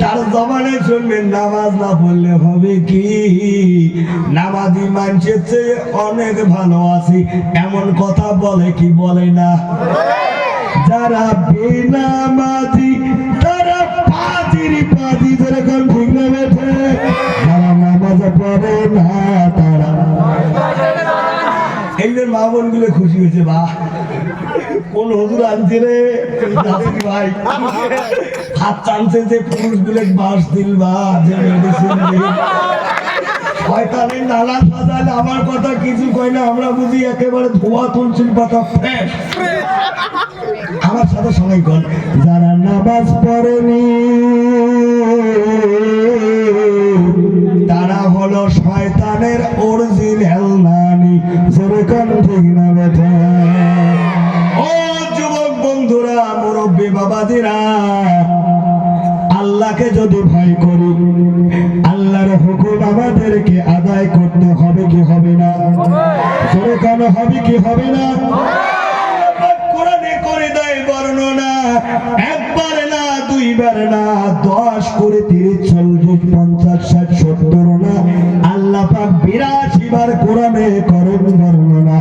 তার জমানে শুনবেন নামাজ না পড়লে হবে কি? নামাজি মানুষের চেয়ে অনেক ভালো আছি, এমন কথা বলে কি বলে না? যারা বেনামাজি কোন হুজুর আনছে রে? ভাই, হাত টানছে যে পুরুষগুলো বাস দিল আমার কথা কিছু কয় না, আমরা বুঝি একেবারে ধোয়া তুলসির পাতা আমার সাথে সবাই কর যারা নামাজ পড়েনি, তারা হলো শয়তানের অরিজিনাল নানি যেরকম ঠিক বাবাজিরা আল্লাহকে যদি ভয় করি, আল্লাহর হুকুম আমাদেরকে আদায় করতে হবে কি হবে না? হবে কি হবে না? করে বর্ণনা আল্লাহ করেন বর্ণনা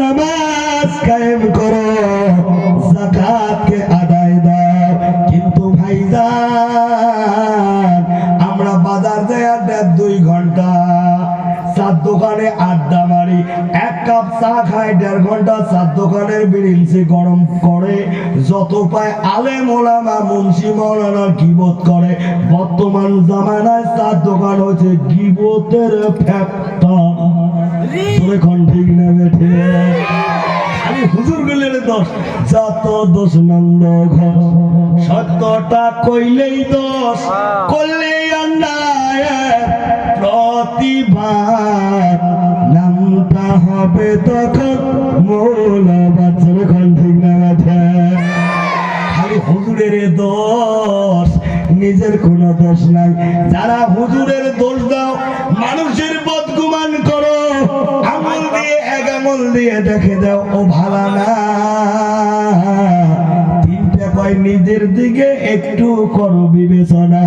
নামাজ কায়েম করো জাকাতকে আদায় দাও। কিন্তু ভাইজান, আমরা বাজার যাই আর দেড় দুই ঘণ্টা, চার দোকানে আড্ডা মারি। এক কাপ চা খাই দেড় ঘণ্টা চার দোকানের বিড়িলসি গরম করে। যত পায় আলেম, ওলামা, মুন্সি মৌলানার গিবত করে। বর্তমান জামানায় চার দোকান হচ্ছে গিবতের ফ্যাক্টর। তোরে কোন ঠিক না বেঠে আমি হুজুর গেলের দোষ যত দোষ নন্দ ঘর সত্যটা কইলেই দোষ করলেই অন্যায় প্রতিবার নামটা হবে তখন মৌলবাদ তোরে কোন ঠিক না বেঠে খালি হুজুরের দোষ নিজের কোনো দোষ নাই। যারা হুজুরের দোষ দাও মানুষের বদগুমান আমল দিয়ে দেখে দাও, ও ভালা না। নিজের দিকে একটু করো বিবেচনা।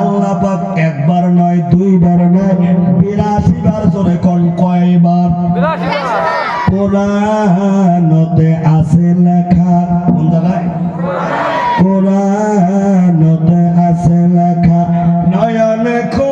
আল্লাহ পাক একবার নয়, দুইবার নয় বিরাশি বার কোন কয়বার। আছে লেখা। কোন জায়গায়? নয়ন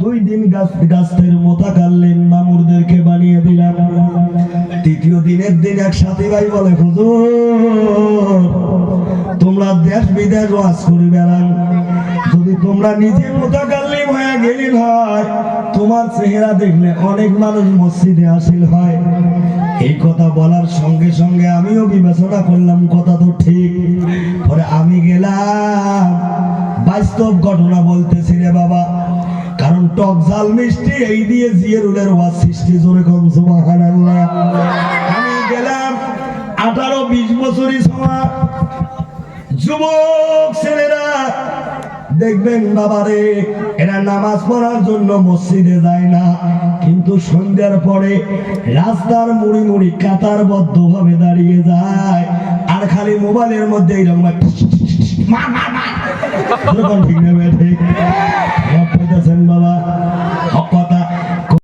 দুই দিন গাছ গাছের মোতাকাল্লিম মামুরদেরকে বানিয়ে দিলাম। তৃতীয় দিনের দিন এক সাথী ভাই বলে, হুজুর, তোমরা দেশ বিদেশ ওয়াজ করে বেড়ান। যদি তোমরা নিজে মোতাকাল্লিম হয়ে গেলি হয় তোমার চেহারা দেখলে অনেক মানুষ মসজিদে আসিল হয়। এই কথা বলার সঙ্গে সঙ্গে আমিও বিবেচনা করলাম, কথা তো ঠিক। পরে আমি গেলাম, বাস্তব ঘটনা বলতেছি রে বাবা। টক মিষ্টি এই দিয়ে জিয়ারুলের ওয়াজ সৃষ্টি জোরে কম সুবহানাল্লাহ। আমি গেলাম আঠারো বিশ বছরই সময় যুবক ছেলেরা দেখবেন বাবারে এরা নামাজ পড়ার জন্য মসজিদে যায় না। কিন্তু সন্ধ্যার পরে রাস্তার মুড়ি মুড়ি কাতার বদ্ধ ভাবে দাঁড়িয়ে যায়। আর খালি মোবাইলের মধ্যে এইরকম ঠিক না ঠিক। বাবা।